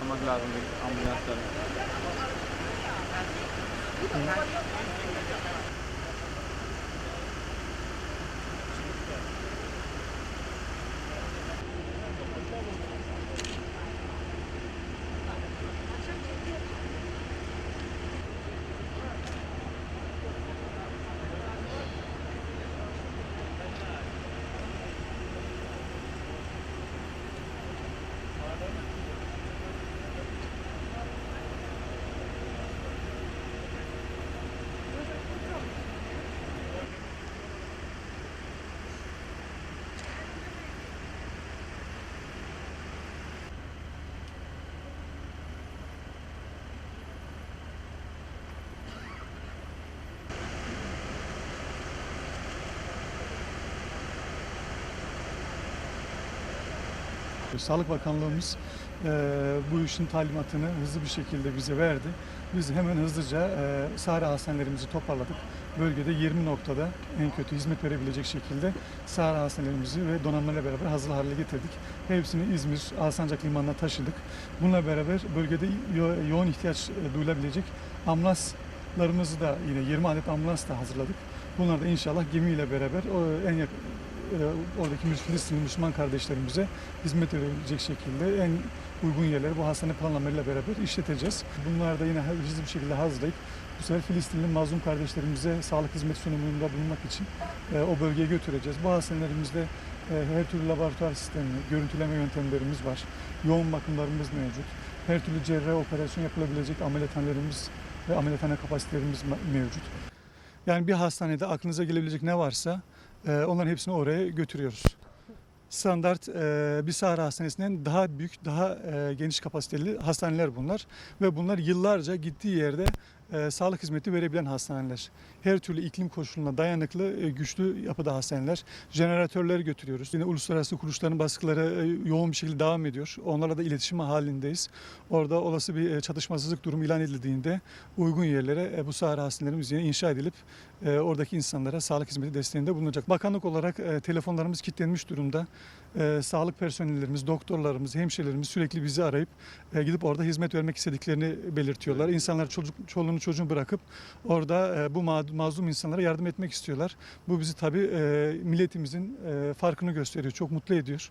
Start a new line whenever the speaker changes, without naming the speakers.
yapmak lazım ambulansların. Hı.
Sağlık Bakanlığımız e, bu işin talimatını hızlı bir şekilde bize verdi. Biz hemen hızlıca e, Sahra hastanelerimizi toparladık. Bölgede 20 noktada en kötü hizmet verebilecek şekilde Sahra hastanelerimizi ve donanmayla beraber hazır hale getirdik. Hepsini İzmir, Alsancak Limanı'na taşıdık. Bununla beraber bölgede yo- yoğun ihtiyaç e, duyulabilecek ambulanslarımızı da yine 20 adet ambulans da hazırladık. Bunlar da inşallah gemiyle beraber en yakın oradaki Müs- Filistinli Müslüman kardeşlerimize hizmet verebilecek şekilde en uygun yerleri bu hastane planlamayla beraber işleteceğiz. Bunlar da yine hızlı bir şekilde hazırlayıp bu sefer Filistinli mazlum kardeşlerimize sağlık hizmeti sunumunda bulunmak için e, o bölgeye götüreceğiz. Bu hastanelerimizde e, her türlü laboratuvar sistemi, görüntüleme yöntemlerimiz var. Yoğun bakımlarımız mevcut. Her türlü cerrahi operasyon yapılabilecek ameliyathanelerimiz ve ameliyathane kapasitelerimiz mevcut. Yani bir hastanede aklınıza gelebilecek ne varsa e, onların hepsini oraya götürüyoruz. Standart e, bir Sahra Hastanesi'nden daha büyük, daha e, geniş kapasiteli hastaneler bunlar. Ve bunlar yıllarca gittiği yerde e, sağlık hizmeti verebilen hastaneler. Her türlü iklim koşuluna dayanıklı, e, güçlü yapıda hastaneler. Jeneratörleri götürüyoruz. Yine uluslararası kuruluşların baskıları e, yoğun bir şekilde devam ediyor. Onlarla da iletişim halindeyiz. Orada olası bir e, çatışmasızlık durumu ilan edildiğinde uygun yerlere e, bu Sahra hastanelerimiz yine inşa edilip e, oradaki insanlara sağlık hizmeti desteğinde bulunacak. Bakanlık olarak e, telefonlarımız kilitlenmiş durumda. E, sağlık personellerimiz, doktorlarımız, hemşirelerimiz sürekli bizi arayıp e, gidip orada hizmet vermek istediklerini belirtiyorlar. İnsanlar çocuk, çoluğunu çocuğunu bırakıp orada e, bu ma- mazlum insanlara yardım etmek istiyorlar. Bu bizi tabii e, milletimizin e, farkını gösteriyor, çok mutlu ediyor.